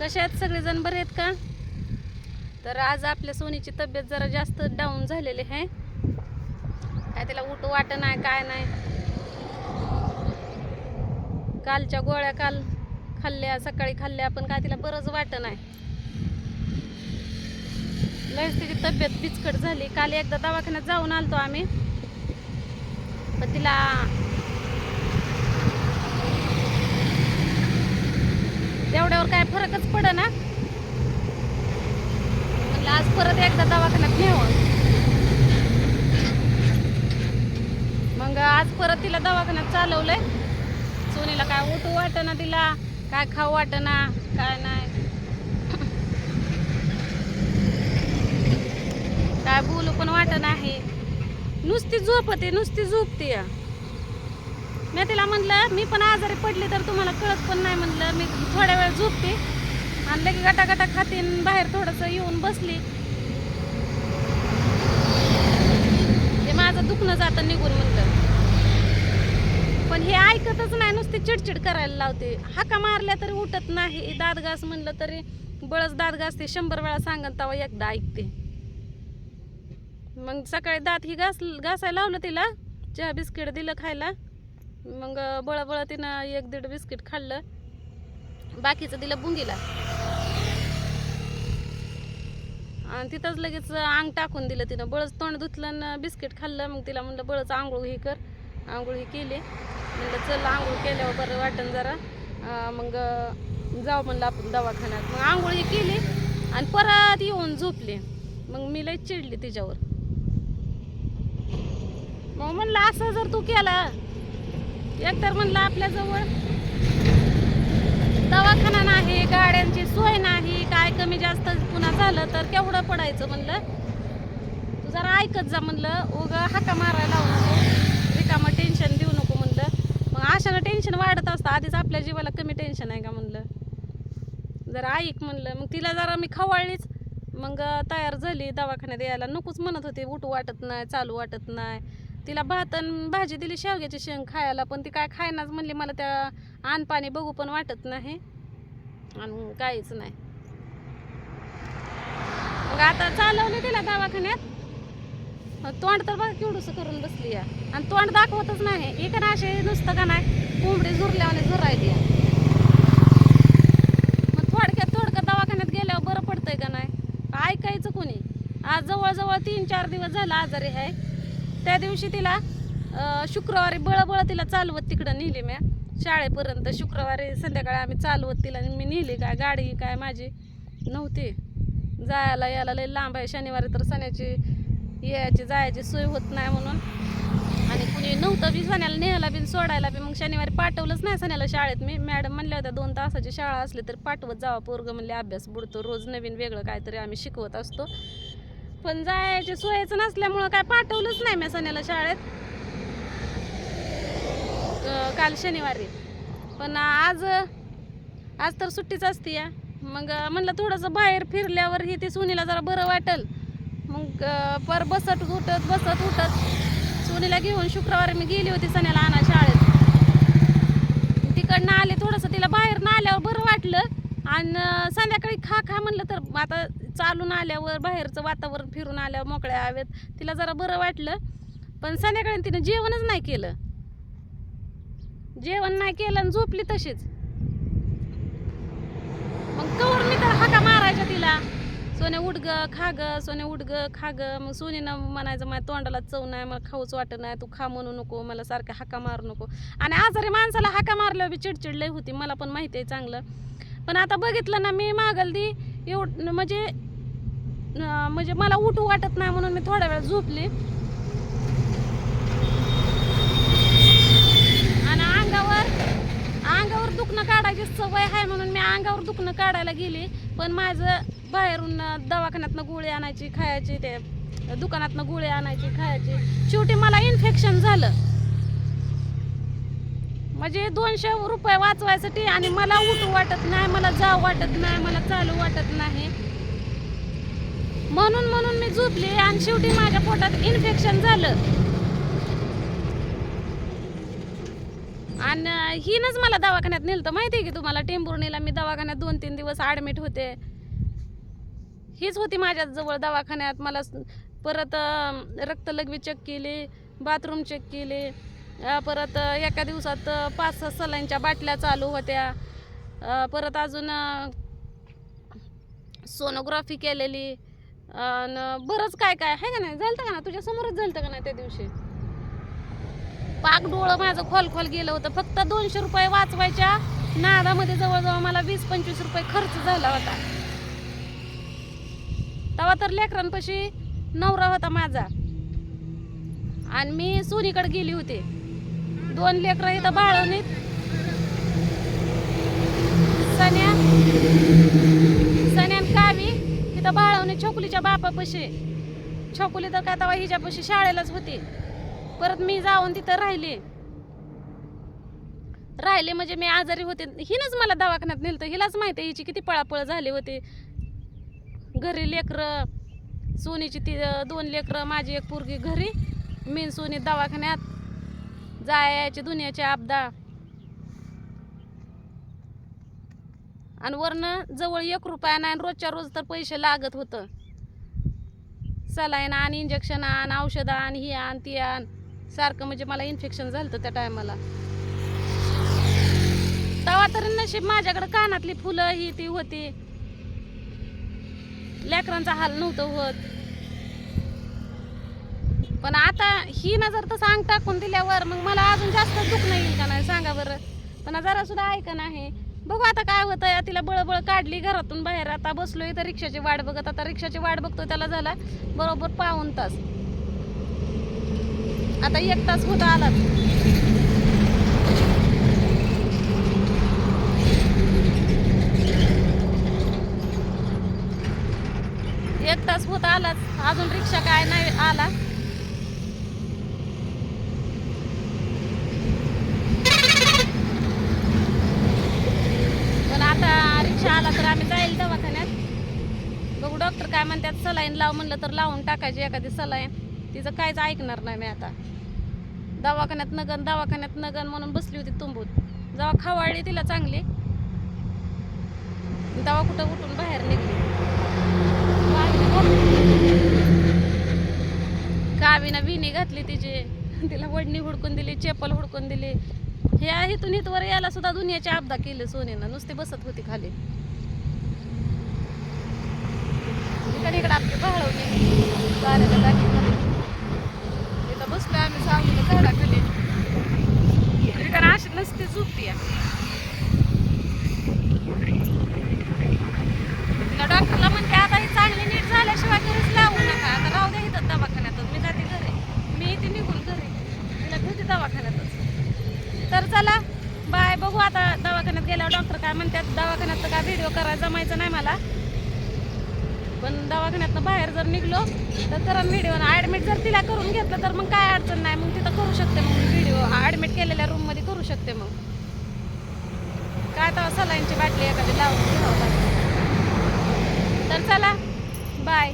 कशा आहेत सगळेजण बरे आहेत का? तर आज आपल्या सोनीची तब्येत जरा जास्त डाऊन झालेली आहे. काय तिला उठ वाट नाही काय नाही. कालच्या गोळ्या काल खाल्ल्या सकाळी खाल्ल्या पण काय तिला बरंच वाट नाही. लयच तिची तब्येत बिचकट झाली. काल एकदा दवाखान्यात जाऊन आलतो आम्ही. पण तिला तेवढ्यावर काय फरकच पड ना म्हणलं आज परत एकदा दवाखान्यात न्यावं मग आज परत तिला दवाखान्यात चालवलंय. सोनीला काय उठू वाटना तिला काय खाऊ वाटना काय नाही. काय बोलू पण वाटत आहे. नुसती झोपते नुसती झोपते. मी तिला म्हणलं मी पण आजारी पडली तर तुम्हाला कळत पण नाही म्हणलं. मी थोड्या वेळ झोपते. आणि लगे गटा गटा बाहेर थोडंसं येऊन बसली. ते माझं दुखणं जातं निघून म्हणलं. पण हे ऐकतच नाही नुसती चिडचिड करायला लावते. हाका मारल्या तरी उठत नाही. दात घास म्हणलं तरी बळच दात घासते शंभर वेळा सांगन तेव्हा एकदा ऐकते. मग सकाळी दात ही घास घासायला लावलं तिला. चहा बिस्किट दिलं खायला. मग बळ तिनं एक दीड बिस्किट खाल्लं. बाकीचं दिलं बुंगीला आणि तिथंच लगेच अंग टाकून दिलं तिनं. बळच तोंड धुतलं आणि बिस्किट खाल्लं. मग तिला म्हणलं बळच आंघोळ ही कर. आंघोळ ही केली. म्हणलं चल आंघोळ केल्यावर बरं वाटन जरा. मग जाऊ म्हणलं आपण दवाखान्यात. मग आंघोळ ही केली आणि परत येऊन झोपली. मग मी लई चिडली तिच्यावर. मग म्हणलं असं जर तू केला एकतर म्हणलं आपल्याजवळ दवाखाना नाही गाड्यांची सोय नाही काय कमी जास्त पुन्हा झालं तर केवढं पडायचं म्हणलं? तू जरा ऐकत जा म्हणलं उग हाका मारायला लावू नको. रिकामं टेन्शन देऊ नको म्हणलं. मग अशानं टेन्शन वाढत असतं आधीच आपल्या जीवाला कमी टेन्शन आहे का म्हणलं? जरा ऐक म्हणलं मग तिला जरा मी खवाळलीच. मग तयार झाली दवाखान्यात यायला. नकोच म्हणत होती उठू वाटत नाही चालू वाटत नाही. तिला भात आणि भाजी दिली शेवग्याची शेंग खायला पण ती काय खायनाच म्हणली मला त्या आण पाणी बघू पण वाटत नाही. आणि काहीच नाही. मग आता चालवलं तिला दवाखान्यात. तोंड तर बघा केवढंसं करून बसली या आणि तोंड दाखवतच नाही. एक ना असे नुसतं का नाही कोंबडी झुरल्यावाने झुरायली मग थोडक्यात थोडक्यात दवाखान्यात गेल्यावर बरं पडतंय का नाही? ऐकायचं कोणी? आज जवळजवळ तीन चार दिवस झाला आजारी आहे. त्या दिवशी तिला शुक्रवारी बळबळ तिला चालवत तिकडं नेली मी. शाळेपर्यंत शुक्रवारी संध्याकाळी आम्ही चालवत तिला मी नेली. काय गाडी काय माझी नव्हती. जायला यायला लई लांब आहे. शनिवारी तर सण्याची यायची जायची सोय होत नाही म्हणून. आणि कुणी नव्हतं बी सण्याला न्यायला बी सोडायला बी. मग शनिवारी पाठवलंच नाही सण्याला शाळेत मी. मॅडम म्हणल्या होत्या दोन तासाची शाळा असली तर पाठवत जावा पोरग. म्हणले अभ्यास बुडतो. रोज नवीन वेगळं काहीतरी आम्ही शिकवत असतो. पण जायची सोयच नसल्यामुळं काय पाठवलंच नाही मी सण्याला शाळेत. काल शनिवारी. पण आज आज तर सुट्टीच असते या. मग म्हणलं थोडंसं बाहेर फिरल्यावर ही ती सुनीला जरा बरं वाटेल. मग पर बसत उठत बसत उठत सुनीला घेऊन शुक्रवारी मी गेली होती सण्याला आणा शाळेत. तिकडनं आले थोडंसं तिला बाहेर न आल्यावर बरं वाटलं आणि संध्याकाळी खा खा म्हणलं तर आता चालून आल्यावर बाहेरचं वातावरण फिरून आल्यावर मोकळ्या हवेत. तिला जरा बरं वाटलं पण संध्याकाळी तिनं जेवणच नाही केलं. जेवण नाही केलं आणि झोपली तशीच. मग कवर मी तर हाका मारायच्या तिला. सोने उठ खा ग सोने उठ खा ग. मग सोनीनं म्हणायचं माझ्या तोंडाला चव नाही मला खाऊच वाटत नाही तू खा म्हणू नको मला सारखं हाका मारू नको. आणि आजारी माणसाला हाका मारल्यावर बी चिडचिड लई होती मला पण माहिती आहे चांगलं. पण आता बघितलं ना मी मागलदी एव म्हणजे म्हणजे मला उठू वाटत नाही म्हणून मी थोड्या वेळ झोपली. आणि अंगावर अंगावर दुखणं काढायची सवय आहे म्हणून मी अंगावर दुखणं काढायला गेली. पण माझं बाहेरून दवाखान्यातनं गोळी आणायची खायची ते दुकानातनं गोळी आणायची खायची. शेवटी मला इन्फेक्शन झालं. म्हणजे दोनशे रुपये वाचवायसाठी आणि मला उठू वाटत नाही मला जाऊ वाटत नाही मला चालू वाटत नाही. म्हणून म्हणून मी झोपली आणि शेवटी माझ्या पोटात इन्फेक्शन झालं. आणि हिनंच मला दवाखान्यात नेलं तर माहिती आहे की तुम्हाला? टेंबुर्णीला मी दवाखान्यात दोन तीन दिवस ॲडमिट होते. हीच होती माझ्या जवळ दवाखान्यात. मला परत अं, रक्तलघवी चेक केली बाथरूम चेक केले. परत एका दिवसात पाच सहा सलाईंच्या बाटल्या चालू होत्या. परत अजून सोनोग्राफी केलेली. बरंच काय काय आहे का नाही? झालं का ना तुझ्या समोरच झालं का नाही त्या दिवशी? पाक डोळं माझं खोल खोल गेलं होतं. फक्त दोनशे रुपये वाचवायच्या नादामध्ये जवळजवळ मला वीस पंचवीस रुपये खर्च झाला होता. तेव्हा तर लेकरांपाशी नवरा होता माझा. आणि मी सोनीकडे गेली होती. दोन लेकरं इथं बाळवणीत सन्या सन्यान कावी तिथं बाळवणी छोकुलीच्या बापापाशी. छोकुली तर का तेव्हा हिच्यापाशी शाळेलाच होती. परत मी जाऊन तिथं राहिली. राहिले म्हणजे मी आजारी होते. हिनंच मला दवाखान्यात नेलं हिलाच माहिती आहे हिची किती पळापळ झाली होती. घरी लेकरं सोनीची ती दोन लेकरं माझी एक पोरगी घरी. मी सोनी दवाखान्यात. जायचे दुनियाचे आपदा आणि वरनं जवळ एक रुपया नाही आणि रोजच्या रोज तर पैसे लागत होतं. सलाईन आण इंजेक्शन आण औषधं आण ही आण ती आण. सारखं म्हणजे मला इन्फेक्शन झालं होतं त्या टायमाला. तवा तर नशीब माझ्याकडे कानातली फुलं ही ती होती. लेकरांचा हाल नव्हतं होत. पण आता ही ना जर तसं अंग टाकून दिल्यावर मग मला अजून जास्त दुख नाही येईल का नाही? सांगा बरं. पण जरा सुद्धा ऐका नाही बघू आता काय होतं तिला बळबळ काढली घरातून बाहेर. आता बसलोय तर रिक्षाची वाट बघत. आता रिक्षाची वाट बघतो त्याला झाला बरोबर पाऊन तास. आता एक तास होता आला एक तास होत आलाच अजून रिक्षा काय नाही आला पण आता रिक्षा तर आम्ही जाईल दवाखान्यात. बघू डॉक्टर काय म्हणतात सलाईन लाव म्हणलं तर लावून टाकायची एखादी सलाईन. तिचं काहीच ऐकणार नाही मी आता. दवाखान्यात नगन दवाखान्यात नगन म्हणून बसली होती तुंबूत जेव्हा खवाळली तिला चांगली. दवा कुठं उठून बाहेर निघली. कावीनं विणी घातली तिची. तिला वडणी हुडकून दिली चेपल हुडकून दिली. हे आहे इथून इथवर यायला सुद्धा दुनियाची आपदा केली सोनीनं. नुसती बसत होती खाली इकडे इकडे आपली भाळवली गाड्याला टाकीमध्ये इथं बसलो आम्ही सांगून झाडाखाली इकडे अशी नसते झोपती या डॉक्टरला म्हणते आता ही चांगली नीट झाल्याशिवाय घरीच लावू नका. आता राहू द्या इथं दवाखान्यातच. मी जाते घरी. मी इथे निघून घरी. तिला घेते दवाखान्यातच. तर चला बाय. बघू आता दवाखान्यात गेल्यावर डॉक्टर काय म्हणतात दवाखान्यात काय व्हिडिओ करायला जमायचं नाही मला. पण दवाखान्यातनं बाहेर जर निघलो तर करा व्हिडिओ ॲडमिट जर तिला करून घेतलं तर मग काय अडचण नाही. मग तिथं करू शकते मग व्हिडिओ ॲडमिट केलेल्या रूममध्ये करू शकते मग. काय तर सलाईनची बाटली एखादी लावून घ्यावं लागेल? तर चला बाय